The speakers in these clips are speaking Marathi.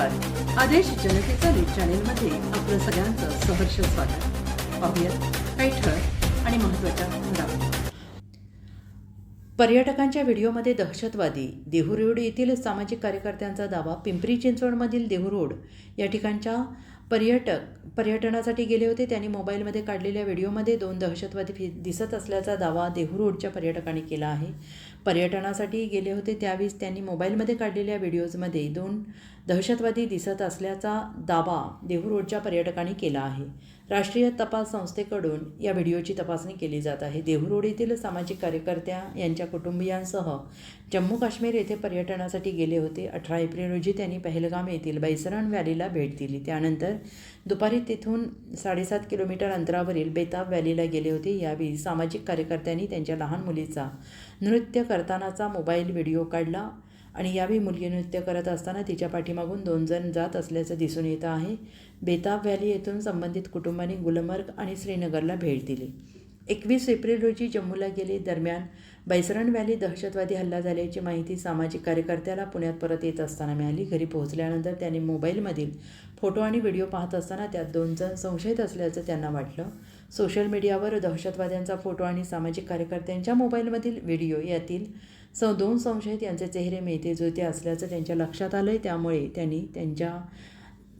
आदेश जनतेचा न्यूज चॅनेलमध्ये आपलं सगळ्यांचं सहर्ष स्वागत. पाहूयात काही ठळक आणि महत्त्वाच्या घडामोडी. पर्यटकांच्या व्हिडिओमध्ये दहशतवादी देहू रोड येथील सामाजिक कार्यकर्त्यांचा दावा पिंपरी चिंचवडमधील देहू रोड या ठिकाणच्या पर्यटक पर्यटनासाठी गेले होते त्यांनी मोबाईलमध्ये काढलेल्या व्हिडिओमध्ये दोन दहशतवादी फि दिसत असल्याचा दावा देहू रोडच्या पर्यटकांनी केला आहे. पर्यटनासाठी गेले होते त्यावेळी त्यांनी मोबाईलमध्ये काढलेल्या व्हिडिओजमध्ये दोन दहशतवादी दिसत असल्याचा दावा देहू रोडच्या पर्यटकांनी केला आहे. राष्ट्रीय तपास संस्थेकडून या व्हिडिओची तपासणी केली जात आहे. देहू रोड येथील सामाजिक कार्यकर्त्या यांच्या कुटुंबियांसह जम्मू काश्मीर येथे पर्यटनासाठी गेले होते. अठरा एप्रिल रोजी त्यांनी पहलगाम येथील बैसरण व्हॅलीला भेट दिली. त्यानंतर दुपारी तिथून साडेसात किलोमीटर अंतरावरील बेताब व्हॅलीला गेले होते. यावेळी सामाजिक कार्यकर्त्यांनी त्यांच्या लहान मुलीचा नृत्य करतानाचा मोबाईल व्हिडिओ काढला आणि यावेळी मुलगी नृत्य करत असताना तिच्या पाठीमागून दोन जण जात असल्याचं दिसून येत आहे. बेताब व्हॅली येथून संबंधित कुटुंबांनी गुलमर्ग आणि श्रीनगरला भेट दिली. एकवीस एप्रिल रोजी जम्मूला गेले दरम्यान बैसरण व्हॅली दहशतवादी हल्ला झाल्याची माहिती सामाजिक कार्यकर्त्याला पुण्यात परत येत असताना मिळाली. घरी पोहोचल्यानंतर त्यांनी मोबाईलमधील फोटो आणि व्हिडिओ पाहत असताना त्यात दोन जण संशयित असल्याचं त्यांना वाटलं. सोशल मीडियावर दहशतवाद्यांचा फोटो आणि सामाजिक कार्यकर्त्यांच्या मोबाईलमधील व्हिडिओ यातील स दोन संशयित यांचे चेहरे मिळते जुळते असल्याचं त्यांच्या लक्षात आलं आहे त्यामुळे त्यांनी त्यांच्या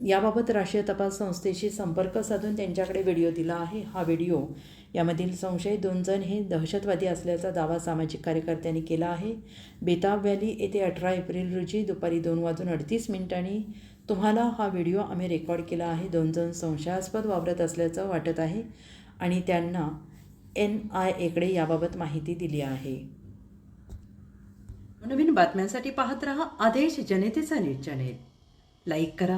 याबाबत राष्ट्रीय तपास संस्थेशी संपर्क साधून त्यांच्याकडे व्हिडिओ दिला आहे. हा व्हिडिओ यामधील संशयित दोन जण हे दहशतवादी असल्याचा दावा सामाजिक कार्यकर्त्यांनी केला आहे. बेताब व्हॅली येथे अठरा एप्रिल रोजी दुपारी दोन वाजून अडतीस मिनिटांनी तुम्हाला हा व्हिडिओ आम्ही रेकॉर्ड केला आहे. दोन जण संशयास्पद वावरत असल्याचं वाटत आहे आणि त्यांना एन आय एकडे याबाबत माहिती दिली आहे. नवीन बातम्यांसाठी पाहत रहा आदेश जनतेचा न्यूज चॅनेल. लाईक करा